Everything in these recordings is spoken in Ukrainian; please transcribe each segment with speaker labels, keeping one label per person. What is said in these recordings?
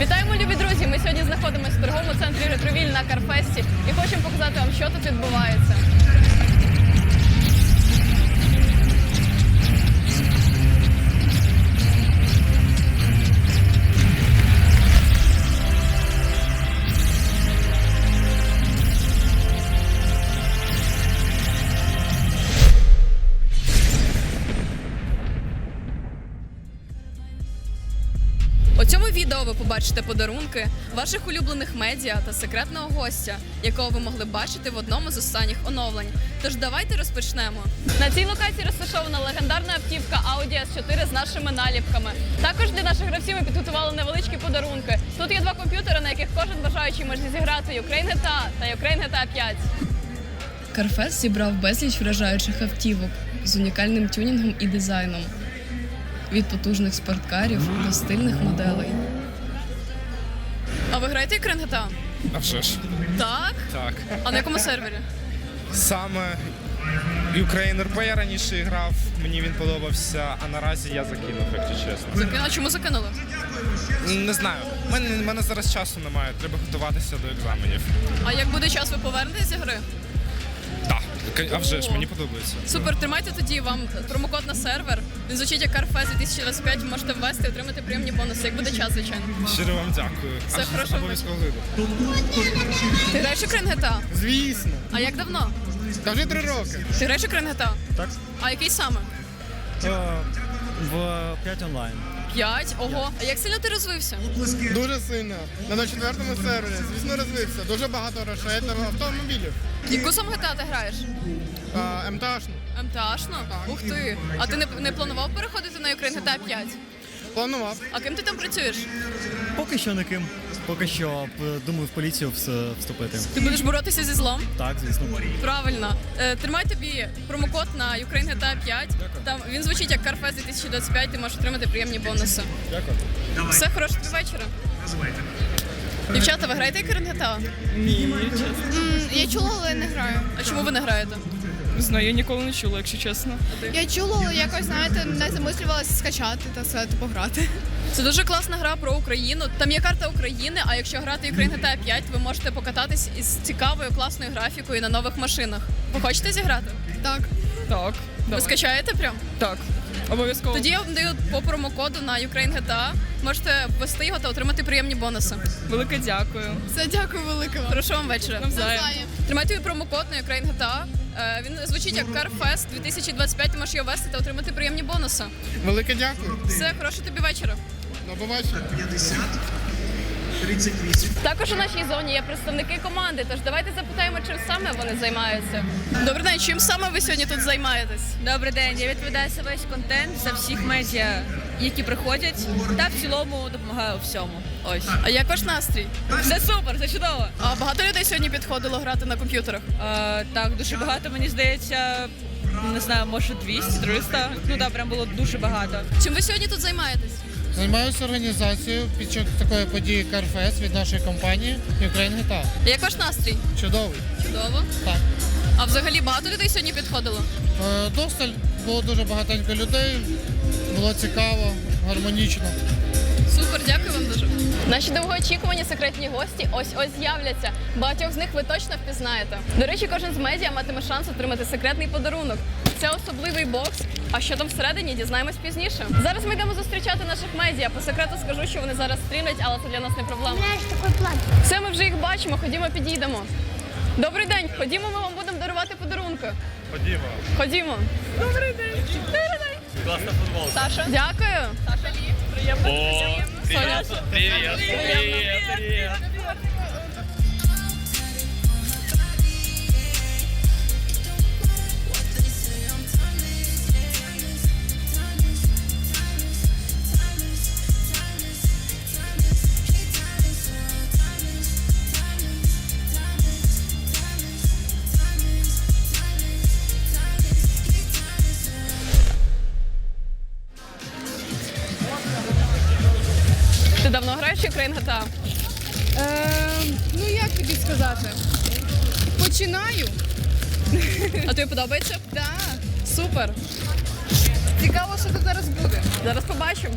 Speaker 1: Вітаємо, любі друзі! Ми сьогодні знаходимося в торговому центрі Ретровіль на Карфесті і хочемо показати вам, що тут відбувається. Відео ви побачите подарунки ваших улюблених медіа та секретного гостя, якого ви могли бачити в одному з останніх оновлень. Тож давайте розпочнемо. На цій локації розташована легендарна автівка Audi S4 з нашими наліпками. Також для наших гравців ми підготували невеличкі подарунки. Тут є два комп'ютери, на яких кожен бажаючий може зіграти Ukraine GTA та Ukraine GTA 5.
Speaker 2: Карфест зібрав безліч вражаючих автівок з унікальним тюнінгом і дизайном. Від потужних спорткарів до стильних моделей.
Speaker 1: Ви граєте як GTA?
Speaker 3: А вже ж.
Speaker 1: Так.
Speaker 3: Так.
Speaker 1: А на якому сервері?
Speaker 3: Саме Ukraine RP я раніше грав, мені він подобався, а наразі я закинув, якщо чесно.
Speaker 1: Закинули. Чому закинули?
Speaker 3: Не знаю. У мене, мене зараз часу немає, треба готуватися до екзаменів.
Speaker 1: А як буде час, ви повернетеся з гри?
Speaker 3: А вже ж мені подобається.
Speaker 1: Супер, тримайте тоді вам промокод на сервер. Він звучить як CarFest 2025, ви можете ввести і отримати приємні бонуси, як буде час, звичайно.
Speaker 3: Щиро вам дякую.
Speaker 1: Все
Speaker 3: Аж
Speaker 1: хорошо.
Speaker 3: Обов'язково вийду.
Speaker 1: Ти граєш у GTA?
Speaker 4: Звісно.
Speaker 1: А як давно?
Speaker 4: Та вже три роки.
Speaker 1: Ти граєш у GTA?
Speaker 5: Так.
Speaker 1: А який саме?
Speaker 5: Е, В 5 онлайн.
Speaker 1: П'ять? Ого. А як сильно ти розвився?
Speaker 4: Дуже сильно. На четвертому сервері, звісно, розвився. Дуже багато грошей та автомобілів.
Speaker 1: Яку саме GTA ти граєш?
Speaker 4: А, МТАшно.
Speaker 1: МТАшно? Ух ти. А ти не, не планував переходити на Ukraine GTA 5?
Speaker 4: Планував.
Speaker 1: А ким ти там працюєш?
Speaker 5: Поки що не ким. Поки що думаю в поліцію вступити.
Speaker 1: Ти будеш боротися зі злом?
Speaker 5: Так, звісно.
Speaker 1: Правильно. Е, тримай тобі промокод на Ukraine GTA 5. Там він звучить як CarFest 2025, ти можеш отримати приємні бонуси.
Speaker 5: Дякую.
Speaker 1: Все, хорошого тобі вечора. Дівчата, ви граєте Ukraine GTA?
Speaker 6: Я чула, але не граю.
Speaker 1: А чому ви не граєте?
Speaker 7: Не знаю, я ніколи не чула, якщо чесно.
Speaker 6: Я чула, але якось, знаєте, не замислювалася скачати та все пограти.
Speaker 1: Це дуже класна гра про Україну. Там є карта України, а якщо грати Ukraine GTA 5, ви можете покататись із цікавою класною графікою на нових машинах. Ви хочете зіграти?
Speaker 6: Так.
Speaker 7: Так,
Speaker 1: Ви
Speaker 7: давай.
Speaker 1: скачаєте прям?
Speaker 7: Так. Обов'язково.
Speaker 1: Тоді я вам даю по промокоду на Ukraine GTA. Можете ввести його та отримати приємні бонуси.
Speaker 7: велике дякую.
Speaker 6: Все, дякую велике вам.
Speaker 1: Хорошого вам вечора.
Speaker 7: Навзаєм.
Speaker 6: Навзаєм.
Speaker 1: Промокод на Ukraine GTA. Е, Він звучить як CarFest 2025, ти можеш його ввести та отримати приємні бонуси.
Speaker 4: Велике дякую.
Speaker 1: Все, хорошого тобі вечора.
Speaker 4: До побачення.
Speaker 1: Також у нашій зоні є представники команди, тож давайте запитаємо, чим саме вони займаються. Добрий день, чим саме ви сьогодні тут займаєтесь?
Speaker 8: Добрий день. Я відповідаю за весь контент за всіх медіа, які приходять, та в цілому допомагаю у всьому. Ось
Speaker 1: А як ваш настрій?
Speaker 8: все супер, все чудово.
Speaker 1: А багато людей сьогодні підходило грати на комп'ютерах.
Speaker 8: Е, так, дуже багато. Мені здається, не знаю, може 200-300. Ну так, прям було дуже багато.
Speaker 1: Чим ви сьогодні тут займаєтесь?
Speaker 4: Займаюся організацією під час такої події CarFest від нашої компанії Ukraine GTA.
Speaker 1: А як ваш настрій?
Speaker 4: Чудовий.
Speaker 1: Чудово.
Speaker 4: Так.
Speaker 1: А взагалі багато людей сьогодні підходило?
Speaker 4: Е, Досталь було дуже багатенько людей. Було цікаво, гармонічно.
Speaker 1: Супер, дякую вам дуже. Наші довгоочікувані секретні гості ось ось з'являться. Багатьох з них ви точно впізнаєте. До речі, кожен з медіа матиме шанс отримати секретний подарунок. Це особливий бокс. А що там всередині, дізнаємось пізніше. Зараз ми йдемо зустрічати наших медіа. По секрету скажу, що вони зараз стрімлять, але це для нас не проблема. Все, ми вже їх бачимо. Ходімо, підійдемо. Добрий день, ходімо, ми вам будемо дарувати подарунки. Ходімо. Ходімо. Добрий день. Добрий день. Класна футболка. Саша. Дякую. Саша Лі. Привет, привет, Привіт. Привіт. Привіт.
Speaker 6: Починаю.
Speaker 1: А тобі подобається?
Speaker 6: Так.
Speaker 1: Супер.
Speaker 6: Цікаво, що тут зараз буде.
Speaker 1: Зараз побачимо.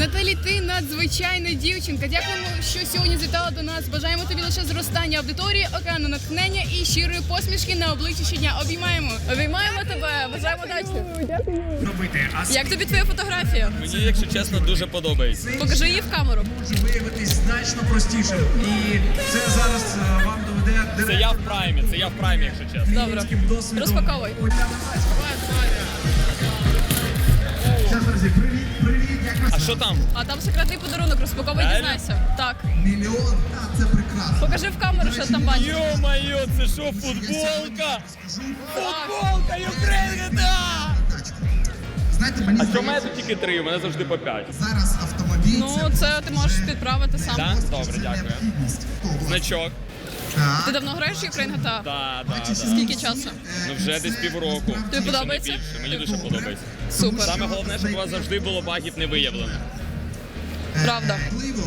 Speaker 6: Лілі, ти надзвичайна дівчинка. Дякуємо, що сьогодні завітала до нас. Бажаємо тобі лише зростання аудиторії, океану натхнення і щирої посмішки на обличчі щодня. Обіймаємо.
Speaker 1: Обіймаємо тебе, бажаємо удачі. Як тобі твоя фотографія?
Speaker 9: Мені, якщо чесно, дуже подобається.
Speaker 1: Покажи її в камеру.
Speaker 10: може виявитись значно простішим. І це зараз е, вам доведе
Speaker 9: Це я в праймі, це я в праймі, якщо чесно.
Speaker 1: Добре. Розпаковуй.
Speaker 10: Друзі, привіт,
Speaker 9: А що там?
Speaker 1: А там секретний подарунок, розпаковуй,
Speaker 9: Реально?
Speaker 1: дізнайся. Так.
Speaker 10: мільйон? А, це прекрасно.
Speaker 1: Покажи в камеру, що там бачиш.
Speaker 9: Йо-моє, це що, футболка? Футболка!
Speaker 10: Знаєте, мені
Speaker 9: А що в мене
Speaker 10: здається,
Speaker 9: тут тільки три, у мене завжди по п'ять.
Speaker 10: зараз автомобіль
Speaker 1: Ну, це ти можеш підправити сам.
Speaker 9: Так? Добре, дякую.
Speaker 10: необхідність.
Speaker 9: Значок.
Speaker 10: Так.
Speaker 1: Ти давно граєш в Ukraine GTA?
Speaker 9: Да, да, да.
Speaker 1: Скільки часу?
Speaker 9: Ну вже десь півроку.
Speaker 1: Тобі подобається?
Speaker 9: Якщо не більше. Мені дуже подобається.
Speaker 1: Супер.
Speaker 9: Саме головне, щоб у вас завжди було багів не виявлено.
Speaker 1: Правда.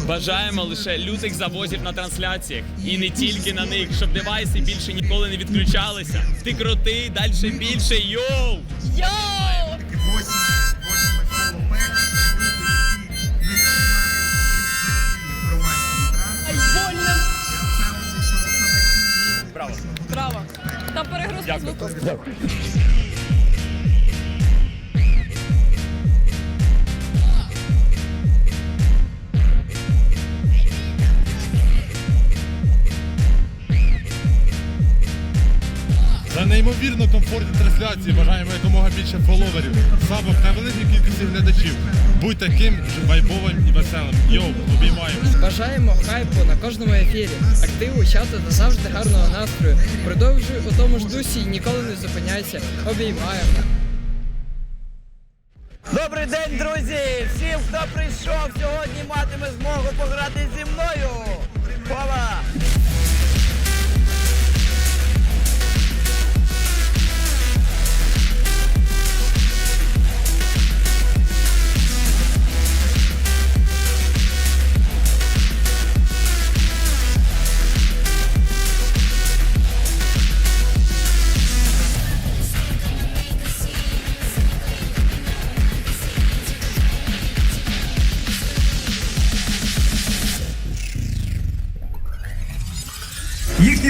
Speaker 9: Бажаємо лише лютих завозів на трансляціях і не тільки на них, щоб девайси більше ніколи не відключалися. Ти крутий, далі більше, йоу!
Speaker 1: Йоу! Там перегрузка звуку.
Speaker 11: Неймовірно комфортні трансляції бажаємо якомога більше фоловерів, сабок та великій кількості глядачів. Будь таким ж вайбовим і веселим. Йоу, обіймаємо.
Speaker 12: Бажаємо хайпу на кожному ефірі, активу, чату та завжди гарного настрою. Продовжуй у тому ж дусі і ніколи не зупиняйся. Обіймаємо.
Speaker 13: Добрий день, друзі! Всім, хто прийшов сьогодні, матиме змогу пограти зі мною. Хова!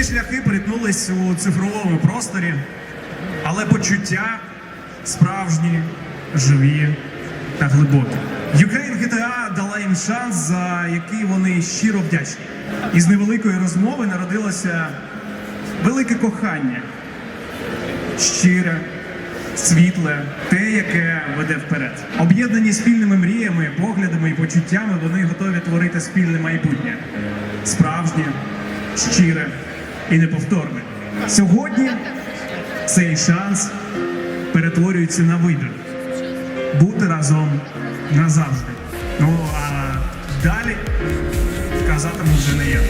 Speaker 10: Шляхи перетнулись у цифровому просторі, але почуття справжні, живі та глибокі. Ukraine GTA дала їм шанс, за який вони щиро вдячні. Із невеликої розмови народилося велике кохання, щире, світле, те, яке веде вперед. Об'єднані спільними мріями, поглядами і почуттями, вони готові творити спільне майбутнє. Справжнє, щире і неповторне. Сьогодні цей шанс перетворюється на вибір. Бути разом назавжди. Ну а далі казатиму вже не я.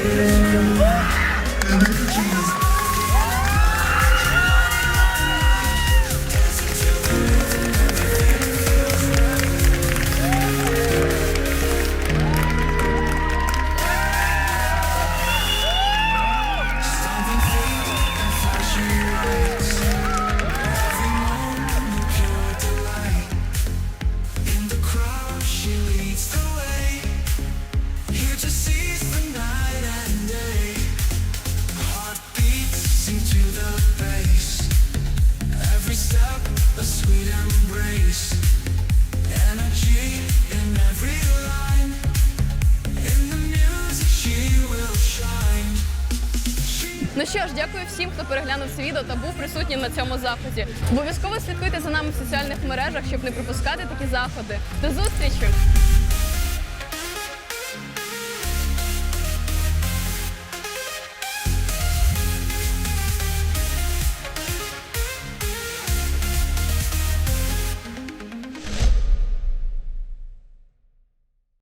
Speaker 1: Ну що ж, дякую всім, хто переглянув це відео та був присутнім на цьому заході. Обов'язково слідкуйте за нами в соціальних мережах, щоб не пропускати такі заходи. До зустрічі!